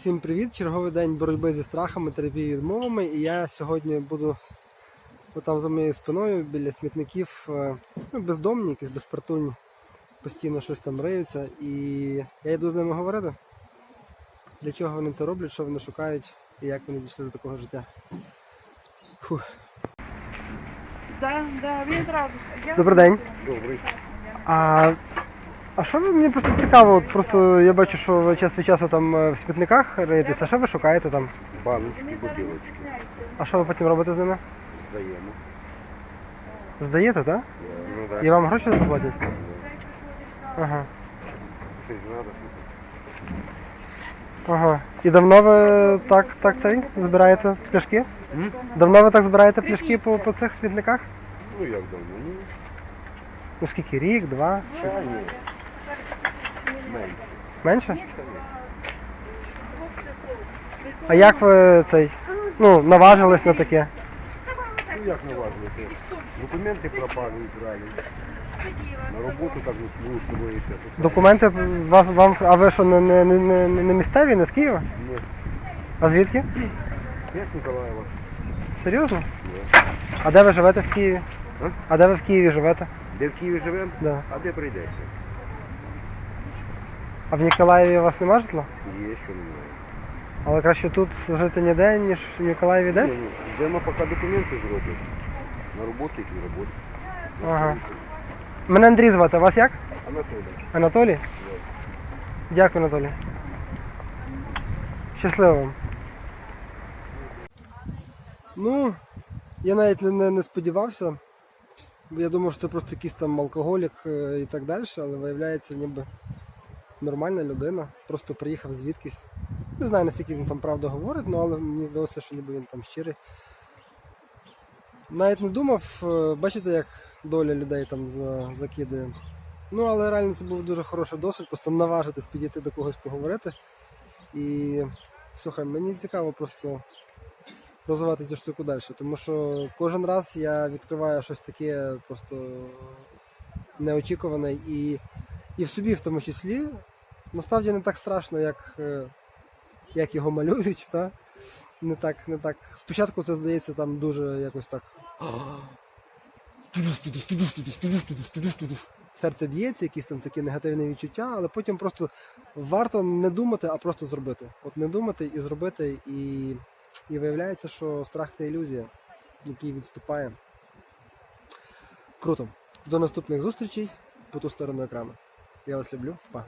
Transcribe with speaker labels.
Speaker 1: Всім привіт! Черговий день боротьби зі страхами, терапії відмовами. І я сьогодні буду там за моєю спиною біля смітників е, ну, бездомні, якісь безпритульні, постійно щось там риються. І я йду з ними говорити, для чого вони це роблять, що вони шукають і як вони дійшли до такого життя. Фух.
Speaker 2: Да, да, він одразу.
Speaker 1: Добрий день.
Speaker 3: Добрий.
Speaker 1: А, а що ви мені просто цікаво? От просто я бачу, що ви час від часу там е, в смітниках риєтесь, а що ви шукаєте там?
Speaker 3: Баночки, бутилочки.
Speaker 1: А що ви потім робите з ними?
Speaker 3: Здаємо.
Speaker 1: Здаєте, так?
Speaker 3: Ну так.
Speaker 1: І вам гроші заплатять? Ага.
Speaker 3: Щось треба.
Speaker 1: Ага. І давно ви так, так цей збираєте пляшки? Давно ви так збираєте пляшки по, по цих смітниках?
Speaker 3: Ну як давно? Ну,
Speaker 1: Ну скільки? Рік, два?
Speaker 3: ще ні. Менше.
Speaker 1: Менше? А як ви цей? Ну, наважились на таке?
Speaker 3: Ну як це. Документи пропали украли. На роботу так службуєте.
Speaker 1: Документи вас вам. А ви що не, не, не, не місцеві, не з Києва?
Speaker 3: Ні.
Speaker 1: А звідки?
Speaker 3: Я з Ніколаєва.
Speaker 1: Серйозно?
Speaker 3: Ні.
Speaker 1: А де ви живете в Києві?
Speaker 3: А?
Speaker 1: А де ви в Києві живете?
Speaker 3: Де в Києві живемо?
Speaker 1: Да.
Speaker 3: А де прийдеться?
Speaker 1: А в Ніколаєві у вас нема житла?
Speaker 3: Є, що немає.
Speaker 1: Але краще тут жити ніде, ніж в Ніколаєві десь?
Speaker 3: Ні, Йдемо поки документи зроблять. На роботу і на роботу.
Speaker 1: Ага. Мене Андрій звати, а вас як?
Speaker 3: Анатолій.
Speaker 1: Анатолій? Дякую, Анатолій. Щасливо вам. Ну, я навіть не, не, не сподівався. Бо Я думав, що це просто якийсь там алкоголік е, і так далі, але виявляється, ніби нормальна людина. Просто приїхав звідкись. Не знаю, наскільки він там правду говорить, ну, але мені здалося, що ніби він там щирий. Навіть не думав, е, бачите, як доля людей там закидує. Ну, але реально це був дуже хороший досвід, просто наважитись підійти до когось поговорити. І слухай, мені цікаво просто розвивати цю штуку далі, тому що кожен раз я відкриваю щось таке просто неочікуване і, і в собі в тому числі. Насправді не так страшно, як, е, як його малюють. Та? Не так, не так. Спочатку це здається там дуже якось так. Серце б'ється, якісь там такі негативні відчуття, але потім просто варто не думати, а просто зробити. От не думати і зробити, і, і виявляється, що страх це ілюзія, який відступає. Круто. До наступних зустрічей по ту сторону екрану. Я вас люблю. Па.